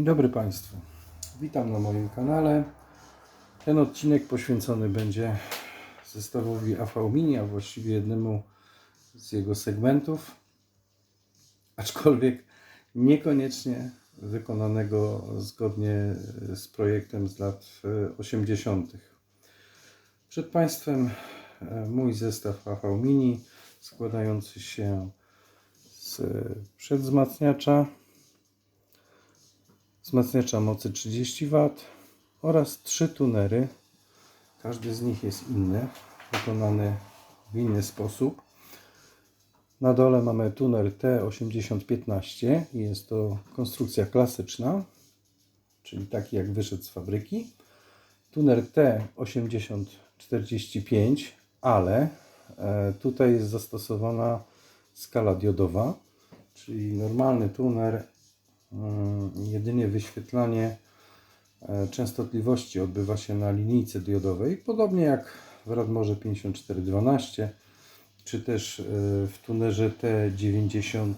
Dzień dobry Państwu. Witam na moim kanale. Ten odcinek poświęcony będzie zestawowi AV Mini, a właściwie jednemu z jego segmentów, aczkolwiek niekoniecznie wykonanego zgodnie z projektem z lat e, 80. Przed Państwem e, mój zestaw AV Mini składający się z przedwzmacniacza, wzmacniacza mocy 30 W oraz trzy tunery. Każdy z nich jest inny, wykonany w inny sposób. Na dole mamy tuner T8015 i jest to konstrukcja klasyczna, czyli taki jak wyszedł z fabryki. Tuner T8045, ale e, tutaj jest zastosowana skala diodowa, czyli normalny tuner jedynie wyświetlanie e, częstotliwości odbywa się na linijce diodowej, podobnie jak w Radmorze 5412, czy też e, w tunerze T90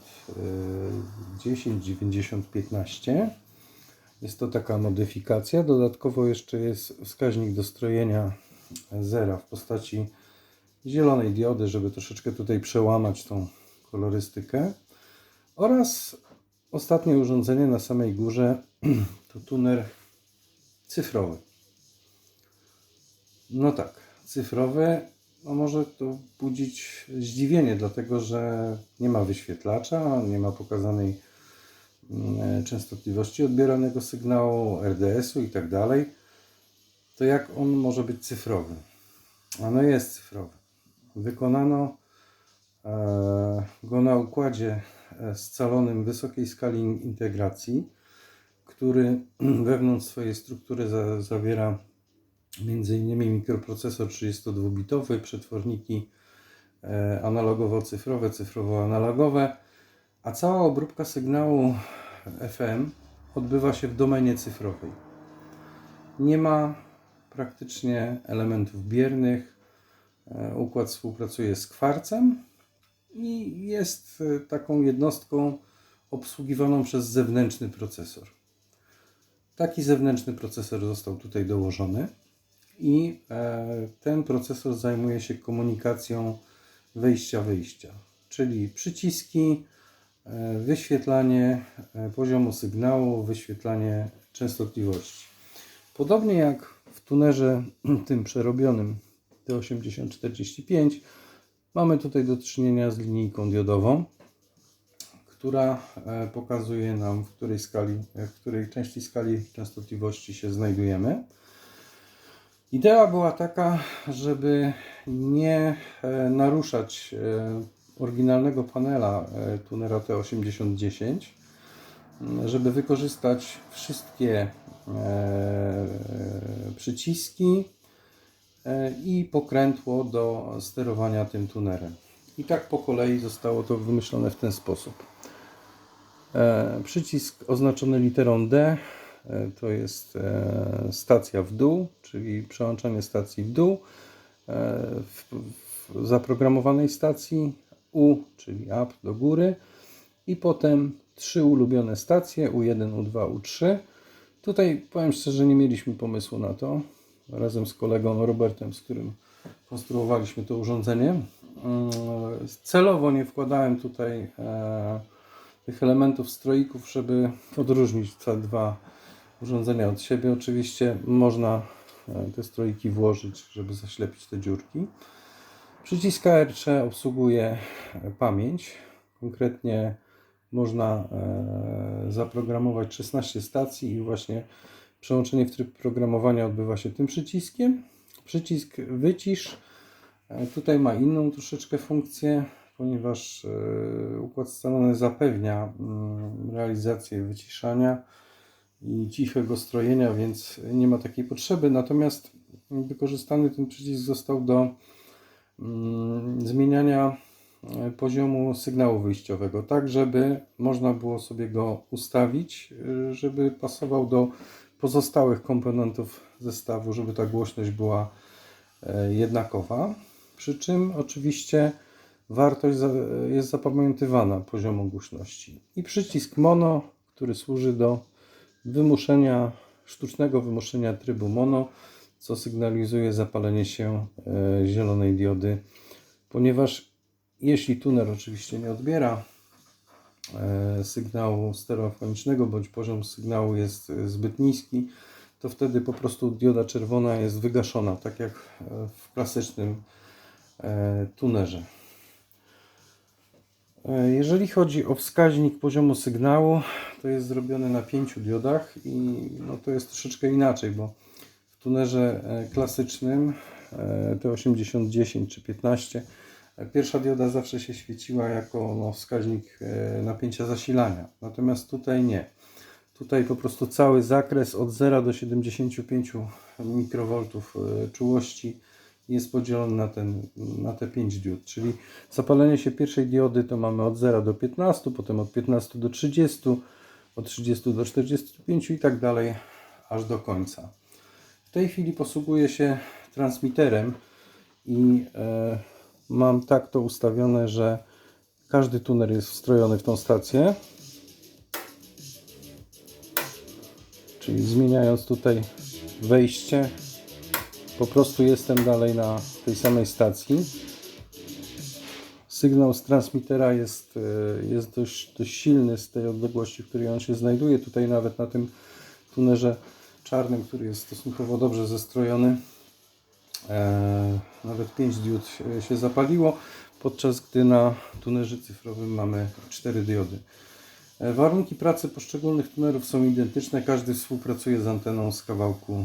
109015. Jest to taka modyfikacja. Dodatkowo jeszcze jest wskaźnik dostrojenia zera w postaci zielonej diody, żeby troszeczkę tutaj przełamać tą kolorystykę. Oraz Ostatnie urządzenie na samej górze to tuner cyfrowy. No tak, cyfrowy, no może to budzić zdziwienie, dlatego że nie ma wyświetlacza, nie ma pokazanej mm, częstotliwości odbieranego sygnału, RDS-u i tak dalej. To jak on może być cyfrowy? Ono jest cyfrowy. Wykonano e, go na układzie scalonym wysokiej skali integracji, który wewnątrz swojej struktury za, zawiera m.in. mikroprocesor 32-bitowy, przetworniki e, analogowo-cyfrowe, cyfrowo-analogowe, a cała obróbka sygnału FM odbywa się w domenie cyfrowej. Nie ma praktycznie elementów biernych. E, Układ współpracuje z kwarcem, i jest e, taką jednostką obsługiwaną przez zewnętrzny procesor. Taki zewnętrzny procesor został tutaj dołożony i e, ten procesor zajmuje się komunikacją wejścia-wyjścia, czyli przyciski, e, wyświetlanie poziomu sygnału, wyświetlanie częstotliwości. Podobnie jak w tunerze tym przerobionym T8045 Mamy tutaj do czynienia z linijką diodową, która e, pokazuje nam, w której, skali, e, w której części skali częstotliwości się znajdujemy. Idea była taka, żeby nie e, naruszać oryginalnego panela tunera T8010, żeby wykorzystać wszystkie przyciski, i pokrętło do sterowania tym tunerem. I tak po kolei zostało to wymyślone w ten sposób. E, przycisk oznaczony literą D e, to jest stacja w dół, czyli przełączanie stacji w dół w zaprogramowanej stacji U, czyli up do góry i potem trzy ulubione stacje U1, U2, U3. Tutaj powiem szczerze, nie mieliśmy pomysłu na to razem z kolegą Robertem, z którym konstruowaliśmy to urządzenie. Mm, celowo nie wkładałem tutaj e, tych elementów stroików, żeby odróżnić te dwa urządzenia od siebie. Oczywiście można e, te stroiki włożyć, żeby zaślepić te dziurki. Przycisk ARC obsługuje pamięć. Konkretnie można e, zaprogramować 16 stacji i właśnie Przełączenie w tryb programowania odbywa się tym przyciskiem. Przycisk wycisz e, tutaj ma inną troszeczkę funkcję, ponieważ e, układ scalony zapewnia mm, realizację wyciszania i cichego strojenia, więc nie ma takiej potrzeby. Natomiast wykorzystany ten przycisk został do mm, zmieniania e, poziomu sygnału wyjściowego, tak żeby można było sobie go ustawić, żeby pasował do pozostałych komponentów zestawu, żeby ta głośność była e, jednakowa. Przy czym oczywiście wartość jest zapamiętywana poziomu głośności. I przycisk mono, który służy do wymuszenia, sztucznego wymuszenia trybu mono, co sygnalizuje zapalenie się e, zielonej diody, ponieważ jeśli tuner oczywiście nie odbiera sygnału stereofonicznego bądź poziom sygnału jest e, zbyt niski, to wtedy po prostu dioda czerwona jest wygaszona, tak jak e, w klasycznym e, tunerze. E, Jeżeli chodzi o wskaźnik poziomu sygnału, to jest zrobiony na pięciu diodach i no to jest troszeczkę inaczej, bo w tunerze e, klasycznym e, T8010 czy 15 e, pierwsza dioda zawsze się świeciła jako no, wskaźnik e, napięcia zasilania, natomiast tutaj nie. Tutaj po prostu cały zakres od 0 do 75 mikrowoltów e, czułości jest podzielony na, ten, na te 5 diod, czyli zapalenie się pierwszej diody to mamy od 0 do 15, potem od 15 do 30, od 30 do 45 i tak dalej aż do końca. W tej chwili posługuję się transmiterem i e, mam tak to ustawione, że każdy tuner jest wstrojony w tą stację. Czyli zmieniając tutaj wejście, po prostu jestem dalej na tej samej stacji. Sygnał z transmitera jest, e, jest dość, dość silny z tej odległości, w której on się znajduje. Tutaj nawet na tym tunerze czarnym, który jest stosunkowo dobrze zestrojony, nawet 5 diod się- zapaliło, podczas gdy na tunerze cyfrowym mamy 4 diody. E, Warunki pracy poszczególnych tunerów są identyczne. Każdy współpracuje z anteną z kawałku,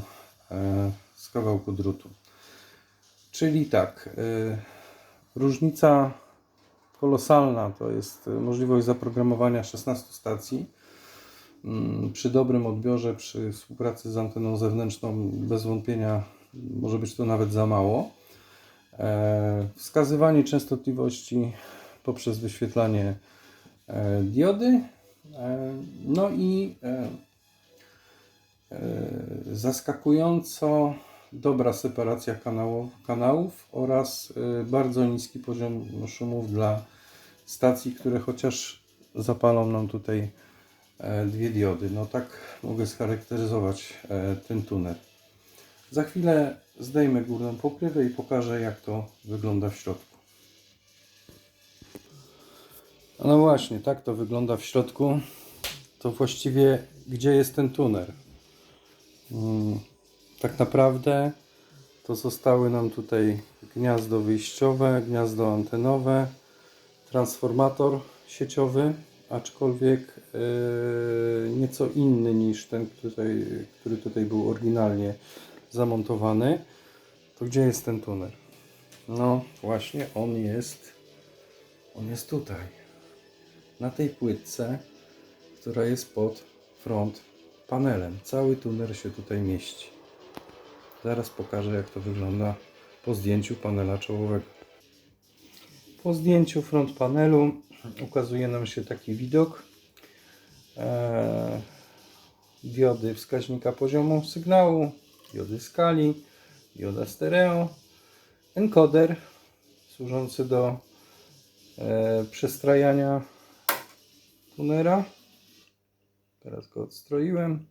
e, z kawałku drutu. Czyli tak, e, różnica kolosalna to jest e, możliwość zaprogramowania 16 stacji. Mm, Przy dobrym odbiorze, przy współpracy z anteną zewnętrzną, bez wątpienia może być to nawet za mało. E, Wskazywanie częstotliwości poprzez wyświetlanie e, diody. E, No i zaskakująco dobra separacja kanałów, oraz bardzo niski poziom szumów dla stacji, które chociaż zapalą nam tutaj dwie diody. No tak mogę scharakteryzować ten tuner. Za chwilę zdejmę górną pokrywę i pokażę jak to wygląda w środku. No właśnie, tak to wygląda w środku. To właściwie gdzie jest ten tuner? Mm, Tak naprawdę to zostały nam tutaj gniazdo wyjściowe, gniazdo antenowe, transformator sieciowy, aczkolwiek yy, nieco inny niż ten, tutaj, który tutaj był oryginalnie zamontowany. To gdzie jest ten tuner? No właśnie, on jest, on jest tutaj na tej płytce, która jest pod front panelem. Cały tuner się tutaj mieści. Zaraz pokażę jak to wygląda po zdjęciu panela czołowego. Po zdjęciu front panelu ukazuje nam się taki widok. Eee, diody wskaźnika poziomu sygnału, diody skali, dioda stereo, encoder służący do e, przestrajania tunera. Teraz go odstroiłem.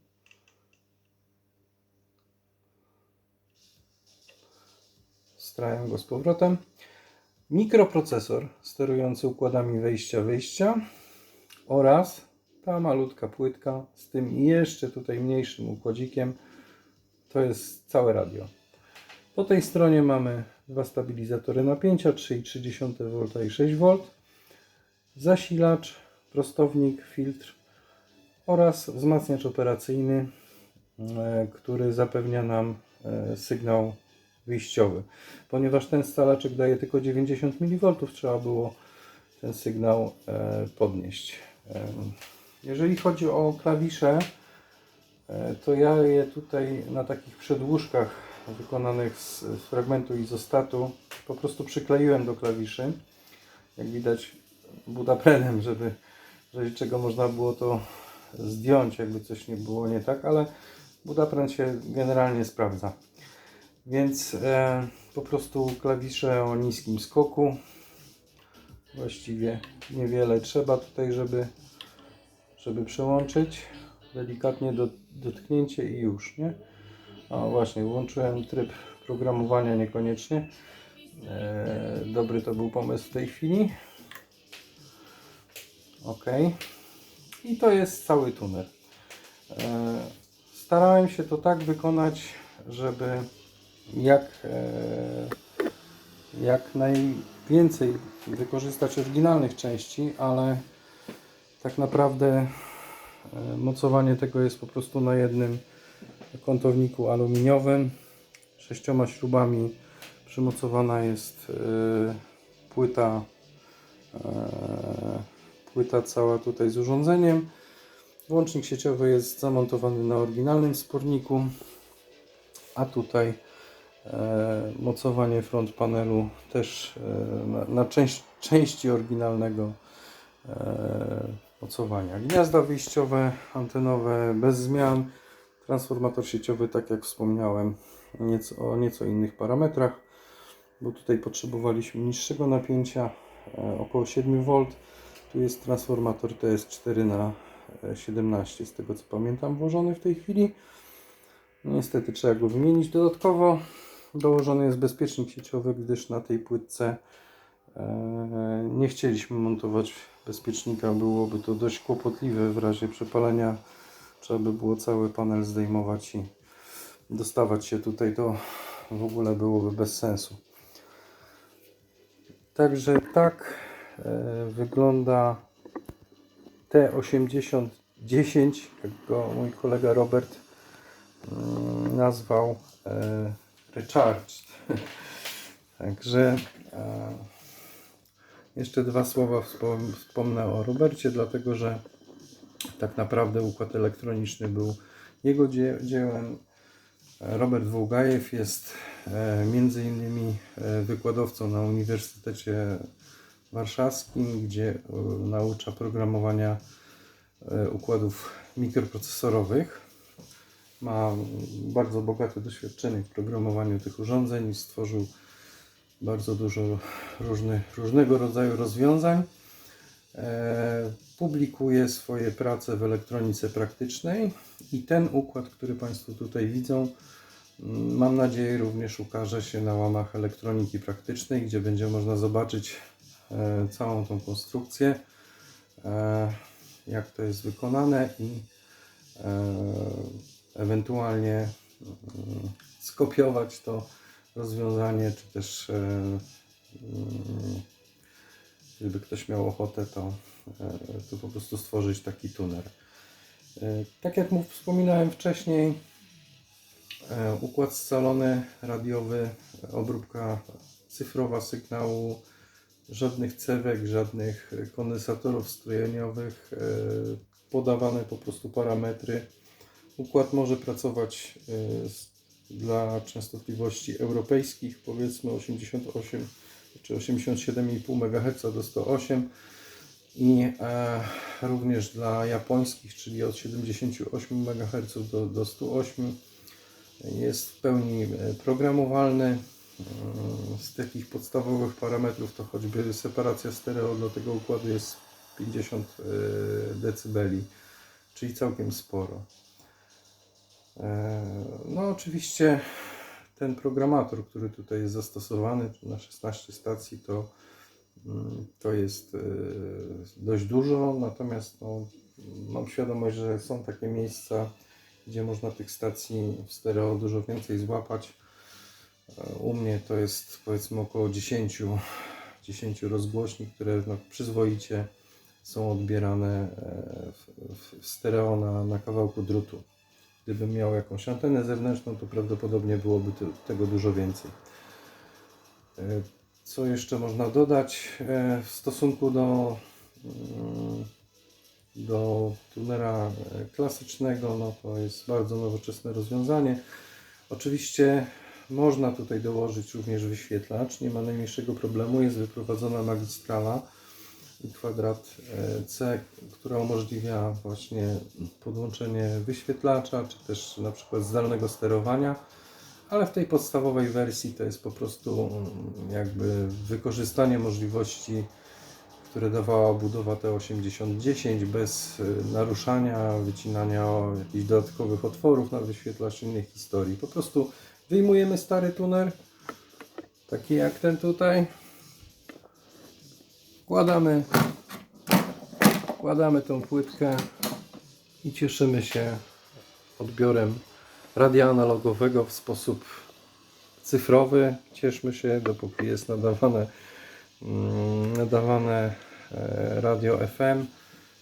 Strajam go z powrotem. Mikroprocesor sterujący układami wejścia-wyjścia oraz ta malutka płytka z tym jeszcze tutaj mniejszym układzikiem. To jest całe radio. Po tej stronie mamy dwa stabilizatory napięcia 3,3 V i 6 V zasilacz, prostownik, filtr oraz wzmacniacz operacyjny, e, który zapewnia nam e, sygnał wyjściowy. Ponieważ ten scalaczek daje tylko 90 mV, trzeba było ten sygnał e, podnieść. Jeżeli chodzi o klawisze, to ja je tutaj na takich przedłużkach wykonanych z z fragmentu izostatu po prostu przykleiłem do klawiszy. Jak widać budaprenem, żeby razie czego można było to zdjąć, jakby coś nie było nie tak, ale budapren się generalnie sprawdza. Więc e, po prostu klawisze o niskim skoku. Właściwie niewiele trzeba tutaj, żeby, żeby przełączyć. delikatnie do, dotknięcie i już, nie? O właśnie, włączyłem tryb programowania niekoniecznie. E, dobry to był pomysł w tej chwili. Ok. I to jest cały tunel. E, starałem się to tak wykonać, żeby jak, e, jak najwięcej wykorzystać oryginalnych części, ale tak naprawdę mocowanie tego jest po prostu na jednym kątowniku aluminiowym. Sześcioma śrubami przymocowana jest e, płyta, e, płyta cała tutaj z urządzeniem. Włącznik sieciowy jest zamontowany na oryginalnym sporniku, a tutaj e, mocowanie front panelu też e, na, na część, części oryginalnego e, mocowania. Gniazda wyjściowe, antenowe bez zmian, transformator sieciowy, tak jak wspomniałem, nieco, o nieco innych parametrach, bo tutaj potrzebowaliśmy niższego napięcia, e, około 7 V. Tu jest transformator TS4 na e, 17, z tego co pamiętam, włożony w tej chwili. No, niestety trzeba go wymienić dodatkowo. Dołożony jest bezpiecznik sieciowy, gdyż na tej płytce e, nie chcieliśmy montować bezpiecznika. Byłoby to dość kłopotliwe w razie przepalenia. Trzeba by było cały panel zdejmować i dostawać się tutaj. To w ogóle byłoby bez sensu. Także tak e, wygląda T8010, jak go mój kolega Robert mm, nazwał e, Recharged. Także e, jeszcze dwa słowa wspom- wspomnę o Robercie, dlatego że tak naprawdę układ elektroniczny był jego dzie- dziełem. Robert Wołgajew jest e, między innymi e, wykładowcą na Uniwersytecie Warszawskim, gdzie e, naucza programowania układów mikroprocesorowych. Ma bardzo bogate doświadczenie w programowaniu tych urządzeń i stworzył bardzo dużo różnych, różnego rodzaju rozwiązań. E, Publikuje swoje prace w elektronice praktycznej i ten układ, który Państwo tutaj widzą, mm, mam nadzieję również ukaże się na łamach elektroniki praktycznej, gdzie będzie można zobaczyć e, całą tą konstrukcję, e, jak to jest wykonane i e, ewentualnie mm, skopiować to rozwiązanie, czy też e, mm, gdyby ktoś miał ochotę, to, e, to po prostu stworzyć taki tuner. E, Tak jak mu wspominałem wcześniej, układ scalony radiowy, obróbka cyfrowa sygnału, żadnych cewek, żadnych kondensatorów strojeniowych, e, podawane po prostu parametry. Układ może pracować z, dla częstotliwości europejskich, powiedzmy 88 czy 87,5 MHz do 108 i e, również dla japońskich, czyli od 78 MHz do, do 108 jest w pełni e, programowalny. E, Z takich podstawowych parametrów to choćby separacja stereo do tego układu jest 50 e, dB, czyli całkiem sporo. E, No oczywiście ten programator, który tutaj jest zastosowany na 16 stacji, to, mm, to jest e, dość dużo, natomiast no, mam świadomość, że są takie miejsca, gdzie można tych stacji w stereo dużo więcej złapać. E, U mnie to jest powiedzmy około 10, 10 rozgłośni, które no, przyzwoicie są odbierane w- w stereo na, na kawałku drutu. Gdybym miał jakąś antenę zewnętrzną, to prawdopodobnie byłoby te- tego dużo więcej. E, Co jeszcze można dodać e, w stosunku do, mm, do tunera e, klasycznego? No to jest bardzo nowoczesne rozwiązanie. Oczywiście można tutaj dołożyć również wyświetlacz, nie ma najmniejszego problemu. Jest wyprowadzona magistrala kwadrat e, C, która umożliwia właśnie podłączenie wyświetlacza, czy też na przykład zdalnego sterowania, ale w tej podstawowej wersji to jest po prostu mm, jakby wykorzystanie możliwości, które dawała budowa T8010 bez y, naruszania, wycinania jakichś dodatkowych otworów na wyświetlacz innych historii. Po prostu wyjmujemy stary tuner, taki jak ten tutaj, wkładamy, wkładamy tą płytkę i cieszymy się odbiorem radia analogowego w sposób cyfrowy. Cieszmy się, dopóki jest nadawane, mm, nadawane e, radio FM.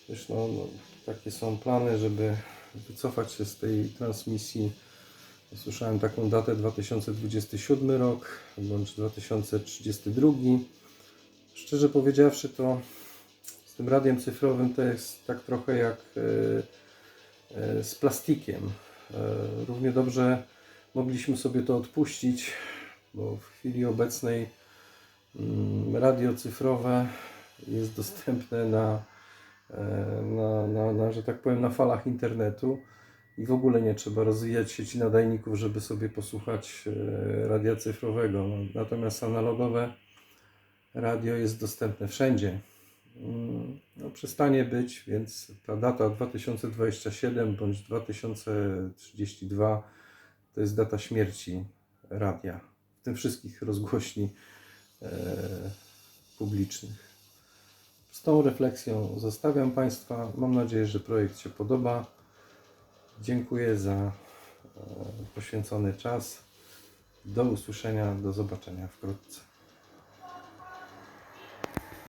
Zresztą no, takie są plany, żeby wycofać się z tej transmisji. Słyszałem taką datę 2027 rok bądź 2032. Szczerze powiedziawszy, to z tym radiem cyfrowym to jest tak trochę jak e, e, z plastikiem. E, Równie dobrze mogliśmy sobie to odpuścić, bo w chwili obecnej mm, radio cyfrowe jest dostępne na, na, na, na, że tak powiem, na falach internetu i w ogóle nie trzeba rozwijać sieci nadajników, żeby sobie posłuchać radia cyfrowego. No, Natomiast analogowe radio jest dostępne wszędzie. Mm, No, przestanie być, więc ta data 2027 bądź 2032 to jest data śmierci radia, w tym wszystkich rozgłośni e, publicznych. Z tą refleksją zostawiam Państwa. Mam nadzieję, że projekt się podoba. Dziękuję za e, poświęcony czas. Do usłyszenia, do zobaczenia wkrótce.